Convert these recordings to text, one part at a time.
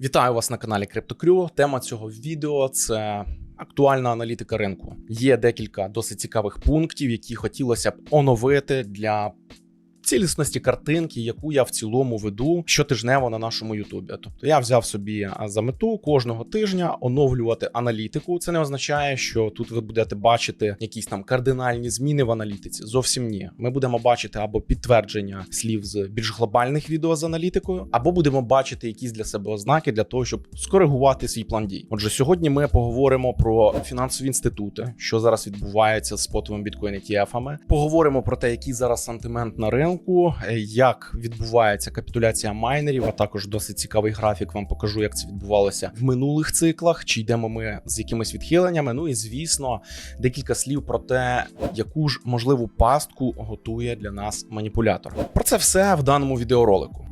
Вітаю вас на каналі CryptoCrew. Тема цього відео це актуальна аналітика ринку. Є декілька досить цікавих пунктів, які хотілося б оновити для. Цілісності картинки, яку я в цілому веду щотижнево на нашому Ютубі. Тобто я взяв собі за мету кожного тижня оновлювати аналітику. Це не означає, що тут ви будете бачити якісь там кардинальні зміни в аналітиці. Зовсім ні. Ми будемо бачити або підтвердження слів з більш глобальних відео з аналітикою, або будемо бачити якісь для себе ознаки для того, щоб скоригувати свій план дій. Отже, сьогодні ми поговоримо про фінансові інститути, що зараз відбувається з спотовими біткоін ETF-ами. Поговоримо про те, який зараз сантимент на ринку, е, як відбувається капітуляція майнерів, а також досить цікавий графік. Вам покажу, як це відбувалося в минулих циклах, чи йдемо ми з якимись відхиленнями. Ну і звісно, декілька слів про те, яку ж можливу пастку готує для нас маніпулятор. Про це все в даному відеоролику.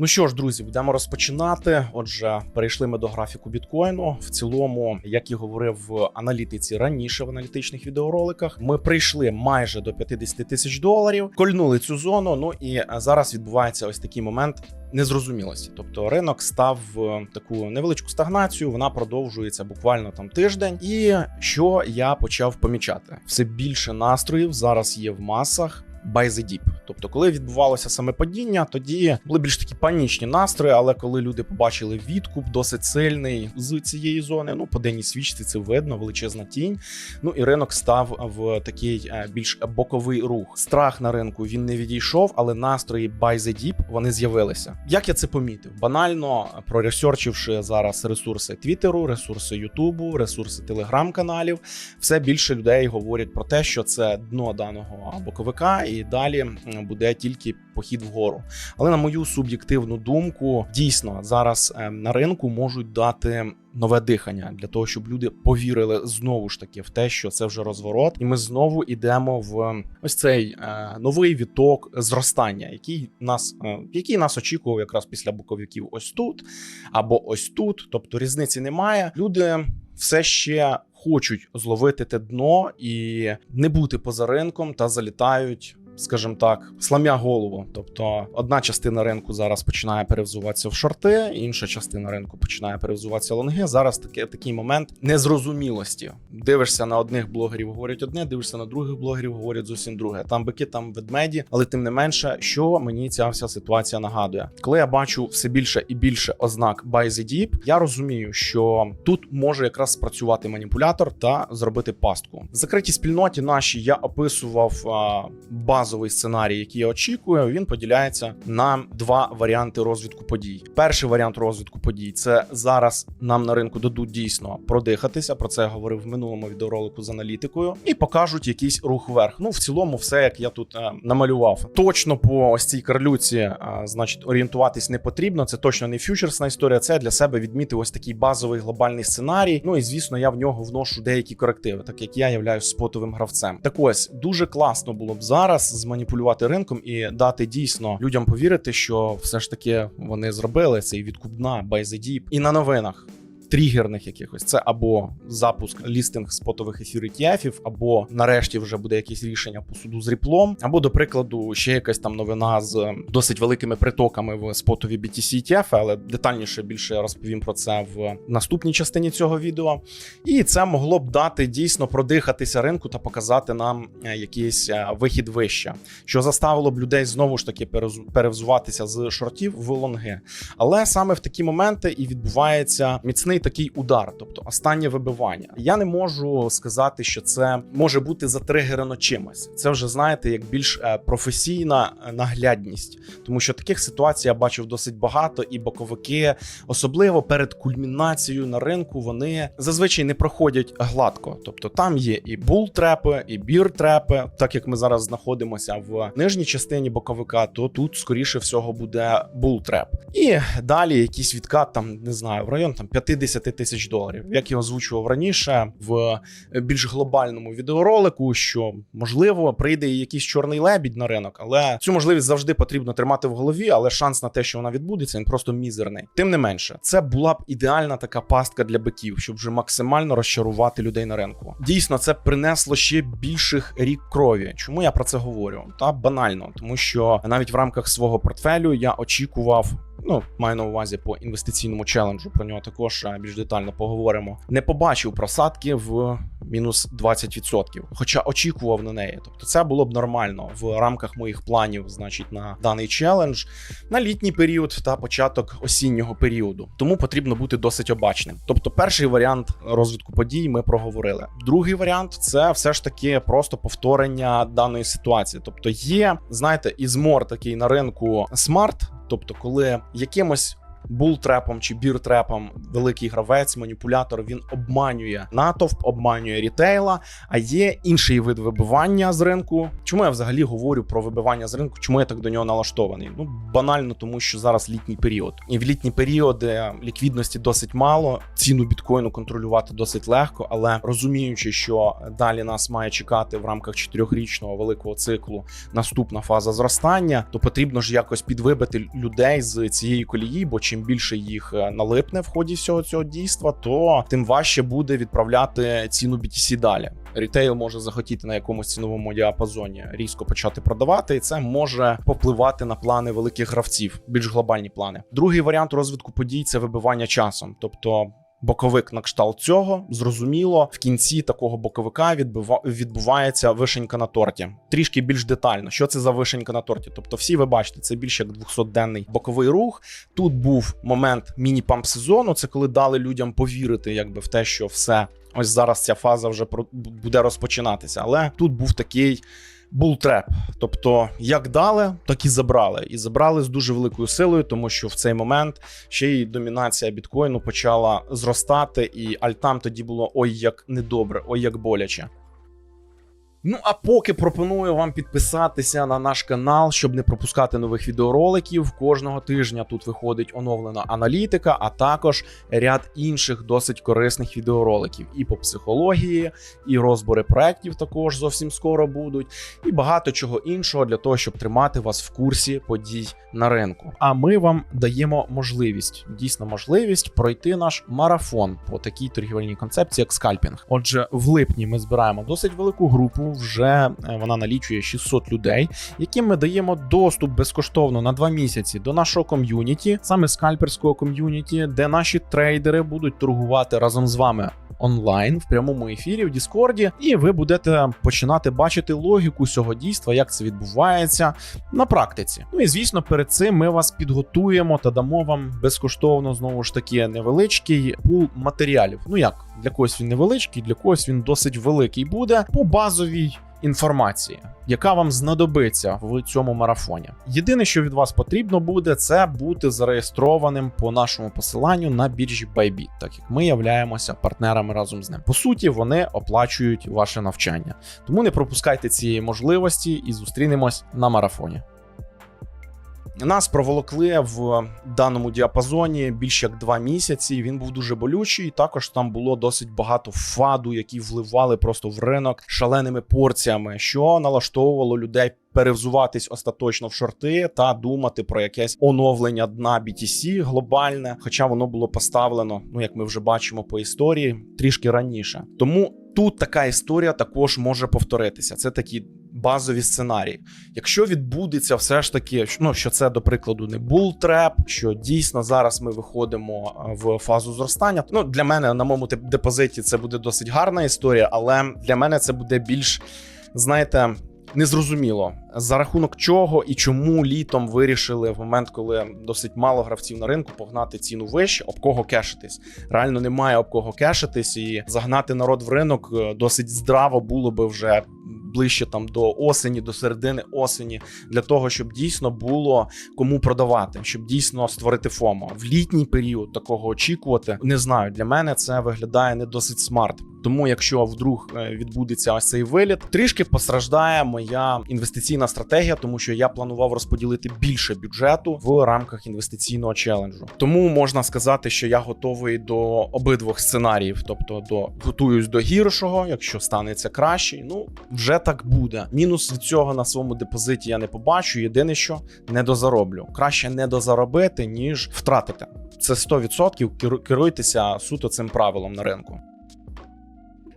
Ну що ж, друзі, будемо розпочинати. Отже, перейшли ми до графіку біткоїну. В цілому, як і говорив в аналітиці раніше, в аналітичних відеороликах, ми прийшли майже до 50 тисяч доларів, кольнули цю зону. Ну і зараз відбувається ось такий момент незрозумілості. Тобто ринок став в таку невеличку стагнацію. Вона продовжується буквально там тиждень. І що я почав помічати, все більше настроїв зараз є в масах by the deep. Тобто, коли відбувалося саме падіння, тоді були більш такі панічні настрої. Але коли люди побачили відкуп досить сильний з цієї зони, ну по денній свічці це видно, величезна тінь. Ну і ринок став в такий е, більш боковий рух. Страх на ринку він не відійшов, але настрої by the deep вони з'явилися. Як я це помітив? Банально проресерчивши зараз ресурси Твіттеру, ресурси Ютубу, ресурси телеграм-каналів, все більше людей говорять про те, що це дно даного боковика і далі буде тільки похід вгору. Але на мою суб'єктивну думку, дійсно зараз на ринку можуть дати. Нове дихання для того, щоб люди повірили знову ж таки в те, що це вже розворот, і ми знову йдемо в ось цей е, новий віток зростання, який нас е, який нас очікував якраз після боковиків. Ось тут або ось тут. Тобто різниці немає. Люди все ще хочуть зловити те дно і не бути поза ринком та залітають. Скажімо так, слам'я голову. Тобто, одна частина ринку зараз починає перевзуватися в шорти, інша частина ринку починає перевзуватися в лонги. Зараз таке такий момент незрозумілості. Дивишся на одних блогерів, говорять одне, дивишся на других блогерів, говорять зовсім друге. Там бики, там ведмеді, але тим не менше, що мені ця вся ситуація нагадує, коли я бачу все більше і більше ознак buy the deep, я розумію, що тут може якраз спрацювати маніпулятор та зробити пастку. В закритій спільноті нашій я описував а, базовий сценарій, який я очікую. Він поділяється на два варіанти розвитку подій. Перший варіант розвитку подій це зараз нам на ринку дадуть дійсно продихатися. Про це я говорив в минулому відеоролику з аналітикою, і покажуть якийсь рух вверх. Ну в цілому, все як я тут е, намалював. Точно по ось цій карлюці, е, значить, орієнтуватись не потрібно. Це точно не фьючерсна історія. Це для себе відмітив ось такий базовий глобальний сценарій. Ну і звісно, я в нього вношу деякі корективи, так як я являюсь спотовим гравцем. Так ось дуже класно було б зараз зманіпулювати ринком і дати дійсно людям повірити, що все ж таки вони зробили цей відкуп дна by the deep. і на новинах. Тригерних якихось це або запуск лістинг спотових ефір ETF, або нарешті вже буде якесь рішення по суду з ріплом, або, до прикладу, ще якась там новина з досить великими притоками в спотові BTC ETF, але детальніше більше розповім про це в наступній частині цього відео. І це могло б дати дійсно продихатися ринку та показати нам якийсь вихід вище, що заставило б людей знову ж таки перевзуватися з шортів в лонги. Але саме в такі моменти і відбувається міцний такий удар, тобто останнє вибивання. Я не можу сказати, що це може бути затригерено чимось. Це вже знаєте, як більш професійна наглядність, тому що таких ситуацій я бачив досить багато, і боковики, особливо перед кульмінацією на ринку, вони зазвичай не проходять гладко. Тобто там є і бултрепи, і біртрепи. Так як ми зараз знаходимося в нижній частині боковика, то тут скоріше всього буде бултреп. І далі якийсь відкат, там не знаю, в район там 50 10 тисяч доларів. Як я озвучував раніше в більш глобальному відеоролику, що можливо прийде якийсь чорний лебідь на ринок, але цю можливість завжди потрібно тримати в голові. Але шанс на те, що вона відбудеться, він просто мізерний. Тим не менше, це була б ідеальна така пастка для биків, щоб вже максимально розчарувати людей на ринку. Дійсно, це принесло ще більших рік крові. Чому я про це говорю? Та банально, тому що навіть в рамках свого портфелю я очікував Ну, маю на увазі по інвестиційному челенджу. Про нього також е, більш детально поговоримо. Не побачив просадки в мінус 20%, хоча очікував на неї. Тобто, це було б нормально в рамках моїх планів, значить, на даний челендж, на літній період та початок осіннього періоду. Тому потрібно бути досить обачним. Тобто, перший варіант розвитку подій ми проговорили. Другий варіант це все ж таки просто повторення даної ситуації. Тобто, є, знаєте, ізмор такий на ринку смарт. Тобто, коли якимось бултрепом чи біртрепом великий гравець, маніпулятор, він обманює натовп, обманює рітейла. А є інший вид вибивання з ринку. Чому я взагалі говорю про вибивання з ринку? Чому я так до нього налаштований? Ну банально, тому що зараз літній період, і в літні періоди ліквідності досить мало. Ціну біткоїну контролювати досить легко, але розуміючи, що далі нас має чекати в рамках чотирьохрічного великого циклу наступна фаза зростання, то потрібно ж якось підвибити людей з цієї колії, бо чим більше їх е, налипне в ході всього цього дійства, то тим важче буде відправляти ціну BTC далі. Рітейл може захотіти на якомусь ціновому діапазоні різко почати продавати, і це може попливати на плани великих гравців, більш глобальні плани. Другий варіант розвитку подій це вибивання часом, тобто. Боковик на кшталт цього зрозуміло в кінці такого боковика відбувається вишенька на торті. Трішки більш детально. Що це за вишенька на торті? Тобто, всі ви бачите, це більше як 200-денний боковий рух. Тут був момент міні-памп сезону. Це коли дали людям повірити, якби в те, що все ось зараз ця фаза вже буде розпочинатися. Але тут був такий. Бултреп, тобто як дали, так і забрали. І забрали з дуже великою силою, тому що в цей момент ще й домінація біткоїну почала зростати, і альтам тоді було ой як недобре, ой як боляче. Ну а поки пропоную вам підписатися на наш канал, щоб не пропускати нових відеороликів. Кожного тижня тут виходить оновлена аналітика, а також ряд інших досить корисних відеороликів і по психології, і розбори проєктів також зовсім скоро будуть, і багато чого іншого для того, щоб тримати вас в курсі подій на ринку. А ми вам даємо можливість, дійсно можливість пройти наш марафон по такій торгівельній концепції, як скальпінг. Отже, в липні ми збираємо досить велику групу. Вже е, вона налічує 600 людей, яким ми даємо доступ безкоштовно на два місяці до нашого ком'юніті, саме скальперського ком'юніті, де наші трейдери будуть торгувати разом з вами. Онлайн в прямому ефірі в Діскорді, і ви будете починати бачити логіку цього дійства, як це відбувається на практиці. Ну і звісно, перед цим ми вас підготуємо та дамо вам безкоштовно знову ж таки невеличкий пул матеріалів. Ну як для когось він невеличкий, для когось він досить великий буде по базовій інформації, яка вам знадобиться в цьому марафоні. Єдине, що від вас потрібно буде, це бути зареєстрованим по нашому посиланню на біржі Bybit, так як ми являємося партнерами разом з ним. По суті, вони оплачують ваше навчання. Тому не пропускайте цієї можливості і зустрінемось на марафоні. Нас проволокли в даному діапазоні більш як два місяці. Він був дуже болючий. І Також там було досить багато фаду, які вливали просто в ринок шаленими порціями, що налаштовувало людей. Перевзуватись остаточно в шорти та думати про якесь оновлення дна BTC глобальне, хоча воно було поставлено, ну як ми вже бачимо по історії, трішки раніше. Тому тут така історія також може повторитися. Це такі базові сценарії. Якщо відбудеться все ж таки, ну що це до прикладу не бултреп, що дійсно зараз ми виходимо в фазу зростання. Ну для мене на моєму депозиті це буде досить гарна історія, але для мене це буде більш, знаєте. Незрозуміло за рахунок чого і чому літом вирішили в момент, коли досить мало гравців на ринку, погнати ціну вище, об кого кешитись. Реально немає об кого кешитись, і загнати народ в ринок досить здраво було би вже ближче там до осені, до середини осені, для того, щоб дійсно було кому продавати, щоб дійсно створити ФОМО. В літній період такого очікувати не знаю. Для мене це виглядає не досить смарт. Тому, якщо вдруг відбудеться ось цей виліт, трішки постраждає моя інвестиційна стратегія, тому що я планував розподілити більше бюджету в рамках інвестиційного челенджу. Тому можна сказати, що я готовий до обидвох сценаріїв, тобто до готуюсь до гіршого, якщо станеться краще, ну вже так буде. Мінус від цього на своєму депозиті я не побачу. Єдине, що не дозароблю. Краще не дозаробити, ніж втратити. Це 100% керуйтеся суто цим правилом на ринку.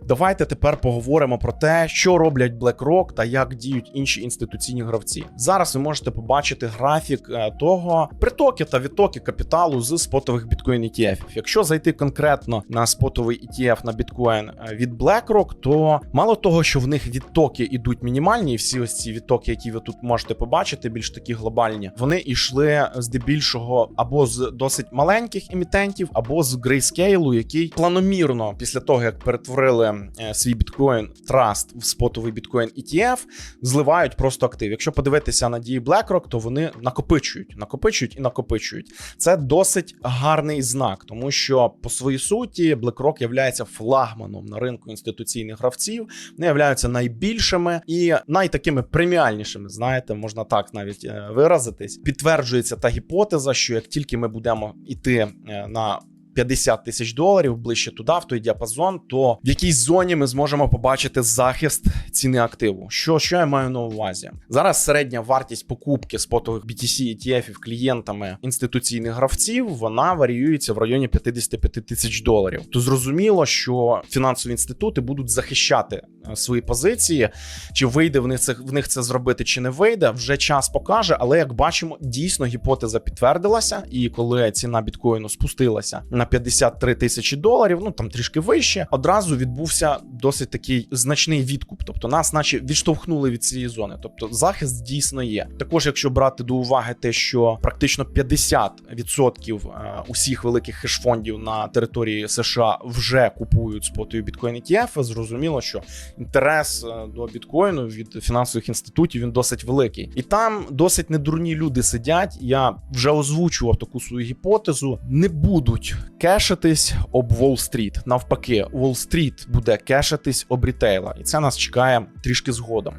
Давайте тепер поговоримо про те, що роблять BlackRock та як діють інші інституційні гравці. Зараз ви можете побачити графік е, того притоки та відтоки капіталу з спотових біткоін ETF. Якщо зайти конкретно на спотовий ETF на біткоін е, від BlackRock, то мало того, що в них відтоки ідуть мінімальні, і всі ось ці відтоки, які ви тут можете побачити, більш такі глобальні, вони йшли здебільшого або з досить маленьких емітентів, або з Grayscale, який планомірно після того як перетворили свій біткоін Trust в спотовий біткоін ETF, зливають просто актив. Якщо подивитися на дії BlackRock, то вони накопичують, накопичують і накопичують. Це досить гарний знак, тому що по своїй суті BlackRock являється флагманом на ринку інституційних гравців, вони являються найбільшими і найтакими преміальнішими. Знаєте, можна так навіть е, виразитись. Підтверджується та гіпотеза, що як тільки ми будемо йти е, на 50 тисяч доларів ближче туди, в той діапазон, то в якійсь зоні ми зможемо побачити захист ціни активу. Що, що я маю на увазі? Зараз середня вартість покупки спотових BTC ETF клієнтами інституційних гравців вона варіюється в районі 55 тисяч доларів. То зрозуміло, що фінансові інститути будуть захищати свої позиції. Чи вийде в них це в них це зробити, чи не вийде, вже час покаже. Але як бачимо, дійсно гіпотеза підтвердилася, і коли ціна біткоїну спустилася на 53 тисячі доларів, ну там трішки вище, одразу відбувся досить такий значний відкуп. Тобто нас, наче, відштовхнули від цієї зони. Тобто захист дійсно є. Також, якщо брати до уваги те, що практично 50% е, усіх великих хеш-фондів на території США вже купують спотові біткоін ETF, зрозуміло, що інтерес е, до біткоїну від фінансових інститутів він досить великий, і там досить недурні люди сидять. Я вже озвучував таку свою гіпотезу. Не будуть кешитись об Уолл-стріт. Навпаки, Уолл-стріт буде кешитись об рітейла, і це нас чекає трішки згодом.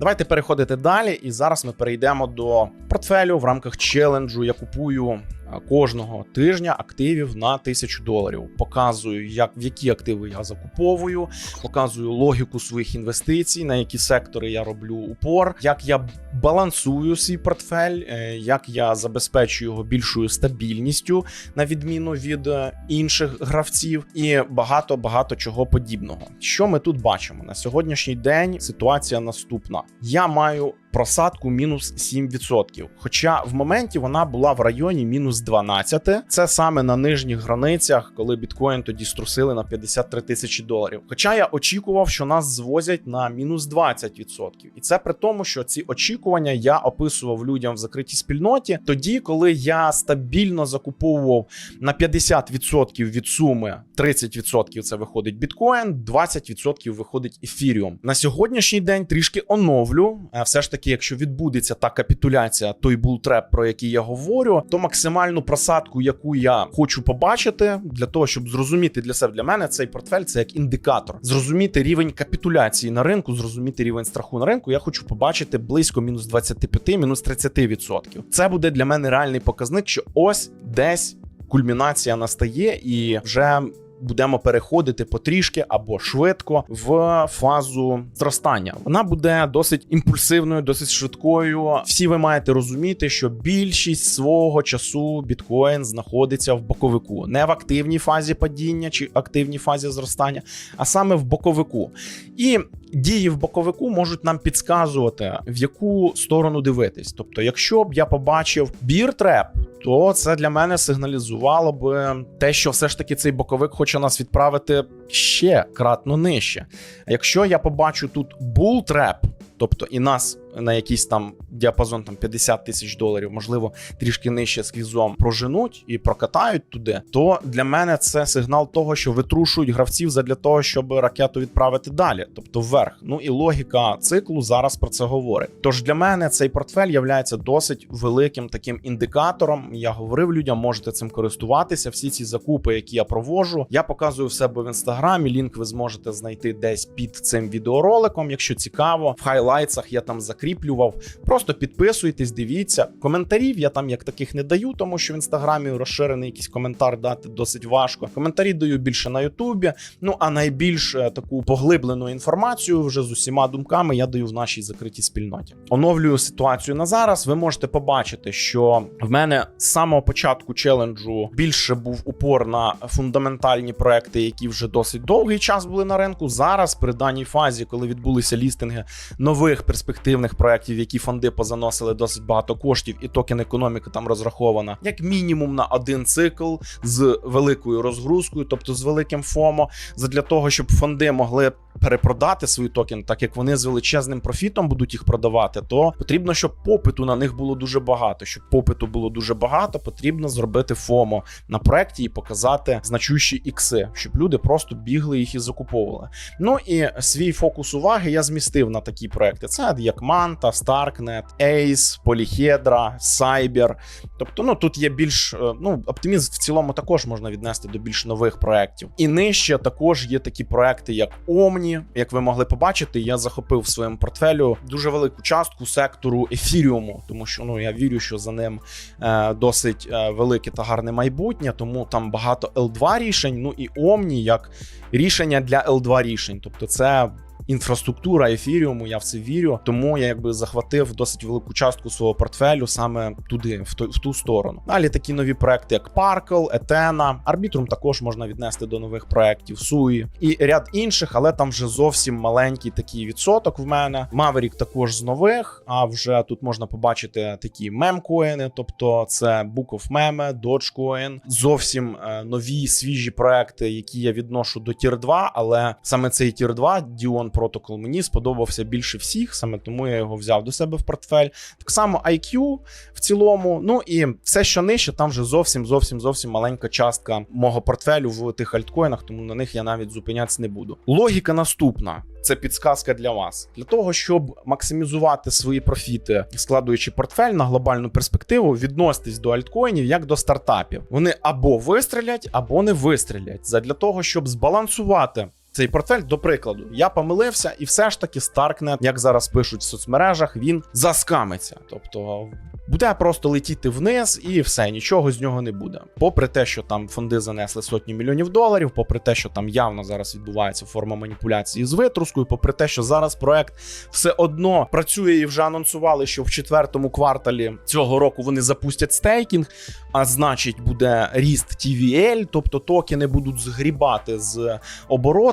Давайте переходити далі, і зараз ми перейдемо до портфелю в рамках челенджу. Я купую кожного тижня активів на 1000 доларів. Показую, як в які активи я закуповую, показую логіку своїх інвестицій, на які сектори я роблю упор, як я балансую свій портфель, е, як я забезпечую його більшою стабільністю на відміну від е, інших гравців, і багато багато чого подібного. Що ми тут бачимо на сьогоднішній день? Ситуація наступна: я маю просадку мінус 7%. Хоча в моменті вона була в районі мінус 12. Це саме на нижніх границях, коли біткоін тоді струсили на 53 тисячі доларів. Хоча я очікував, що нас звозять на мінус 20%. І це при тому, що ці очікування я описував людям в закритій спільноті, тоді, коли я стабільно закуповував на 50% від суми, 30% це виходить біткоін, 20% виходить ефіріум. На сьогоднішній день трішки оновлю. Е, Все ж таки, якщо відбудеться та капітуляція, той бултреп, про який я говорю, то максимальну просадку, яку я хочу побачити, для того, щоб зрозуміти для себе для мене цей портфель, це як індикатор. Зрозуміти рівень капітуляції на ринку, зрозуміти рівень страху на ринку. Я хочу побачити близько мінус 25, мінус 30%. Це буде для мене реальний показник, що ось десь кульмінація настає і вже. Будемо переходити потрішки або швидко в фазу зростання. Вона буде досить імпульсивною, досить швидкою. Всі ви маєте розуміти, що більшість свого часу біткоін знаходиться в боковику, не в активній фазі падіння чи активній фазі зростання, а саме в боковику. І дії в боковику можуть нам підказувати, в яку сторону дивитись. Тобто, якщо б я побачив біртреп, то це для мене сигналізувало би те, що все ж таки цей боковик хоче нас відправити ще кратно нижче. А якщо я побачу тут бултреп, тобто і нас на якийсь там діапазон там 50 тисяч доларів, можливо, трішки нижче сквізом проженуть і прокатають туди, то для мене це сигнал того, що витрушують гравців задля того, щоб ракету відправити далі, тобто вверх. Ну і логіка циклу зараз про це говорить. Тож для мене цей портфель є досить великим таким індикатором. Я говорив людям, можете цим користуватися. Всі ці закупи, які я провожу, я показую в себе в інстаграмі. Лінк ви зможете знайти десь під цим відеороликом. Якщо цікаво, в хайлайтсах я там закрив закріплював. Просто підписуйтесь, дивіться. Коментарів я там як таких не даю, тому що в інстаграмі розширений якийсь коментар дати досить важко. Коментарі даю більше на Ютубі. Ну а найбільш е, таку поглиблену інформацію вже з усіма думками я даю в нашій закритій спільноті. Оновлюю ситуацію на зараз. Ви можете побачити, що в мене з самого початку челенджу більше був упор на фундаментальні проекти, які вже досить довгий час були на ринку. Зараз при даній фазі, коли відбулися лістинги нових перспективних проєктів, які фонди позаносили досить багато коштів, і токен економіки там розрахована, як мінімум на один цикл з великою розгрузкою, тобто з великим ФОМО, задля того, щоб фонди могли перепродати свої токени, так як вони з величезним профітом будуть їх продавати, то потрібно, щоб попиту на них було дуже багато. Щоб попиту було дуже багато, потрібно зробити ФОМО на проекті і показати значущі ікси, щоб люди просто бігли їх і закуповували. Ну і свій фокус уваги я змістив на такі проекти. Це як Manta, Starknet, Ace, Polyhedra, Cyber. Тобто, ну тут є більш е, ну оптимізм в цілому також можна віднести до більш нових проєктів. І нижче також є такі проекти, як Omni. Як ви могли побачити, я захопив в своєму портфелю дуже велику частку сектору ефіріуму, тому що ну я вірю, що за ним е, досить е, велике та гарне майбутнє, тому там багато L2 рішень. Ну і Omni як рішення для L2 рішень. Тобто, це інфраструктура ефіріуму, я в це вірю. Тому я якби захватив досить велику частку свого портфелю саме туди, в ту, в ту сторону. Далі такі нові проекти, як Parkle, Etena, Arbitrum також можна віднести до нових проєктів, Sui і ряд інших, але там вже зовсім маленький такий відсоток в мене. Maverick також з нових. А вже тут можна побачити такі мемкоїни, тобто це Book of Meme, Dogecoin, зовсім е, нові свіжі проекти, які я відношу до Tier 2, але саме цей Tier 2, Dion Protocol, мені сподобався більше всіх, саме тому я його взяв до себе в портфель. Так само IQ в цілому. Ну і все, що нижче, там вже зовсім зовсім зовсім маленька частка мого портфелю в тих альткоїнах, тому на них я навіть зупинятися не буду. Логіка наступна. Це підсказка для вас для того, щоб максимізувати свої профіти, складуючи портфель на глобальну перспективу, відноситись до альткоїнів як до стартапів. Вони або вистрілять, або не вистрілять. Задля того, щоб збалансувати. Цей портфель, до прикладу, я помилився, і все ж таки Starknet, як зараз пишуть в соцмережах, він заскамиться. Тобто буде просто летіти вниз, і все, нічого з нього не буде. Попри те, що там фонди занесли сотні мільйонів доларів, попри те, що там явно зараз відбувається форма маніпуляції з витрускою, попри те, що зараз проект все одно працює і вже анонсували, що в четвертому кварталі цього року вони запустять стейкінг, а значить, буде ріст TVL, тобто токени будуть згрібати з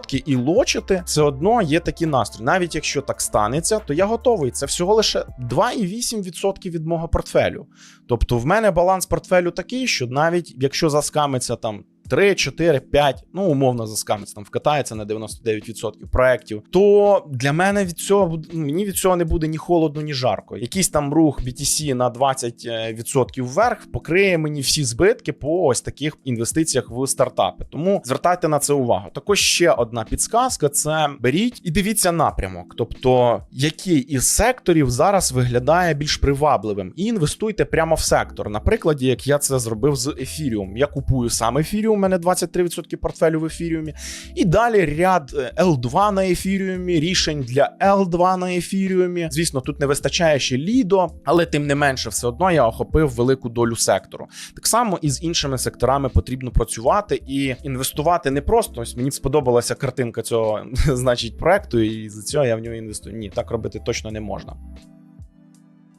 оборотки і лочити. Все одно є такі настрої. Навіть якщо так станеться, то я готовий. Це всього лише 2,8% від мого портфелю. Тобто, в мене баланс портфелю такий, що навіть якщо заскамиться там. 3, 4, 5, ну умовно заскамиться, там вкатається на 99% проєктів, то для мене від цього ну, мені від цього не буде ні холодно, ні жарко. Якийсь там рух BTC на 20% вверх покриє мені всі збитки по ось таких інвестиціях в стартапи. Тому звертайте на це увагу. Також ще одна підсказка: це беріть і дивіться напрямок. Тобто, який із секторів зараз виглядає більш привабливим, і інвестуйте прямо в сектор. Наприклад, як я це зробив з ефіріум. Я купую сам ефіріум, у мене 23% портфелю в ефіріумі. І далі ряд е, L2 на ефіріумі, рішень для L2 на ефіріумі. Звісно, тут не вистачає ще лідо, але тим не менше, все одно я охопив велику долю сектору. Так само і з іншими секторами потрібно працювати і інвестувати не просто. Ось мені сподобалася картинка цього, значить, проекту, і за цього я в нього інвестую. Ні, так робити точно не можна.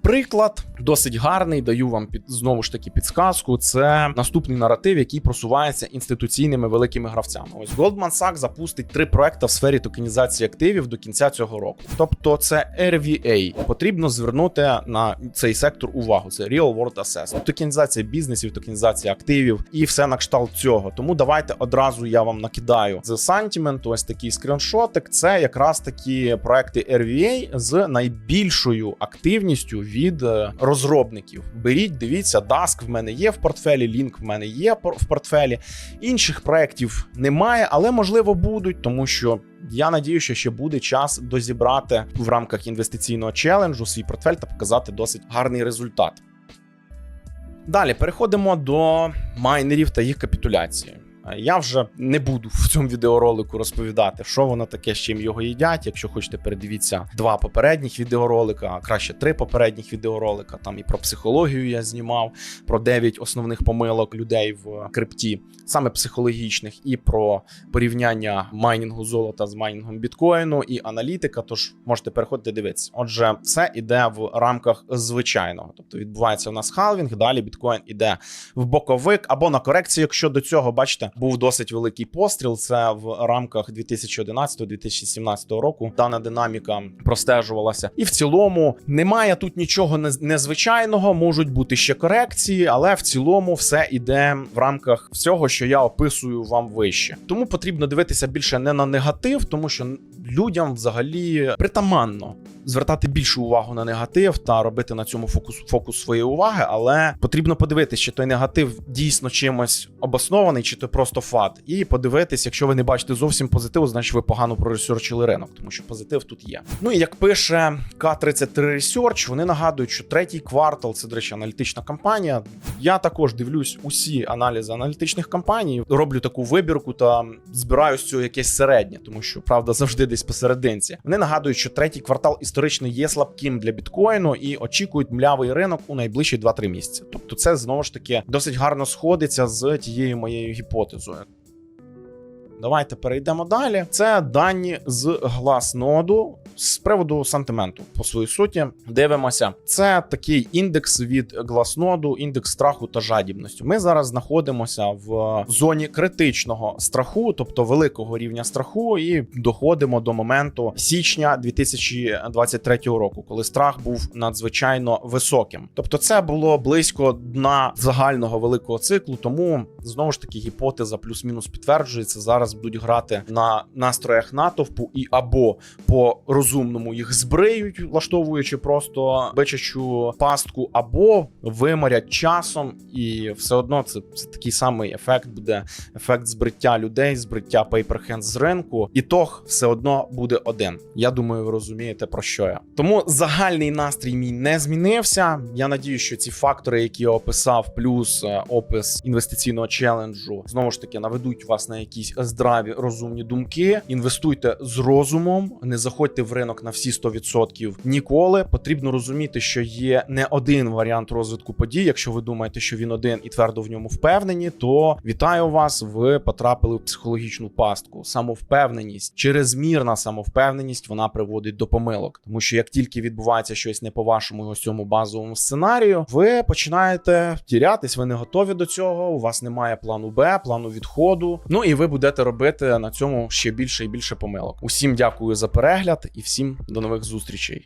Приклад досить гарний. Даю вам під знову ж таки підсказку. Це наступний наратив, який просувається інституційними великими гравцями. Ось Goldman Sachs запустить три проекти в сфері токенізації активів до кінця цього року. Тобто, це RVA. Потрібно звернути на цей сектор увагу. Це Real World Assessment. Токенізація бізнесів, токенізація активів і все на кшталт цього. Тому давайте одразу я вам накидаю з Sentiment, ось такий скріншотик. Це якраз такі проекти RVA з найбільшою активністю від е, розробників. Беріть, дивіться, Dask в мене є в портфелі, Link в мене є в портфелі. Інших проєктів немає, але можливо будуть, тому що. Я надію, що ще буде час дозібрати в рамках інвестиційного челенджу свій портфель та показати досить гарний результат. Далі переходимо до майнерів та їх капітуляції. Я вже не буду в цьому відеоролику розповідати, що воно таке, з чим його їдять. Якщо хочете, передивіться два попередніх відеоролика, краще три попередніх відеоролика. Там і про психологію я знімав, про 9 основних помилок людей в крипті, саме психологічних, і про порівняння майнінгу золота з майнінгом біткоїну і аналітика. Тож можете переходити дивитися. Отже, все іде в рамках звичайного. Тобто відбувається у нас халвінг, далі біткоін іде в боковик або на корекцію. Якщо до цього бачите, був досить великий постріл. Це в рамках 2011-2017 року. Дана динаміка простежувалася, і в цілому немає тут нічого незвичайного. Можуть бути ще корекції, але в цілому все іде в рамках всього, що я описую вам вище. Тому потрібно дивитися більше не на негатив, тому що людям взагалі притаманно звертати більшу увагу на негатив та робити на цьому фокус фокус своєї уваги, але потрібно подивитися, чи той негатив дійсно чимось обоснований, чи то просто фат. І подивитись, якщо ви не бачите зовсім позитиву, значить ви погано проресерчили ринок, тому що позитив тут є. Ну і як пише К33 Research, вони нагадують, що третій квартал це, до речі, аналітична кампанія. Я також дивлюсь усі аналізи аналітичних компаній, роблю таку вибірку та збираю з цього якесь середнє, тому що правда завжди десь посерединці. Вони нагадують, що третій квартал історично є слабким для біткоїну і очікують млявий ринок у найближчі 2-3 місяці. Тобто, це знову ж таки досить гарно сходиться з тією моєю гіпотезою. zu Давайте перейдемо далі. Це дані з Glassnode з приводу сантименту. По своїй суті, дивимося. Це такий індекс від Glassnode, індекс страху та жадібності. Ми зараз знаходимося в зоні критичного страху, тобто великого рівня страху, і доходимо до моменту січня 2023 року, коли страх був надзвичайно високим. Тобто, це було близько дна загального великого циклу. Тому знову ж таки гіпотеза плюс-мінус підтверджується. Зараз будуть грати на настроях натовпу і або по розумному їх збриють, влаштовуючи просто бичачу пастку, або виморять часом, і все одно це, це такий самий ефект буде ефект збриття людей, збриття пейперхенд з ринку. Ітог все одно буде один. Я думаю, ви розумієте про що я. Тому загальний настрій мій не змінився. Я надію, що ці фактори, які я описав, плюс е, опис інвестиційного челенджу, знову ж таки наведуть вас на якісь здраві розумні думки. Інвестуйте з розумом, не заходьте в ринок на всі 100% ніколи. Потрібно розуміти, що є не один варіант розвитку подій. Якщо ви думаєте, що він один і твердо в ньому впевнені, то вітаю вас. Ви потрапили в психологічну пастку. Самовпевненість, чрезмірна самовпевненість, вона приводить до помилок, тому що як тільки відбувається щось не по вашому ось цьому базовому сценарію, ви починаєте тірятись, ви не готові до цього. У вас немає плану Б, плану відходу. Ну і ви будете робити на цьому ще більше і більше помилок. Усім дякую за перегляд і всім до нових зустрічей.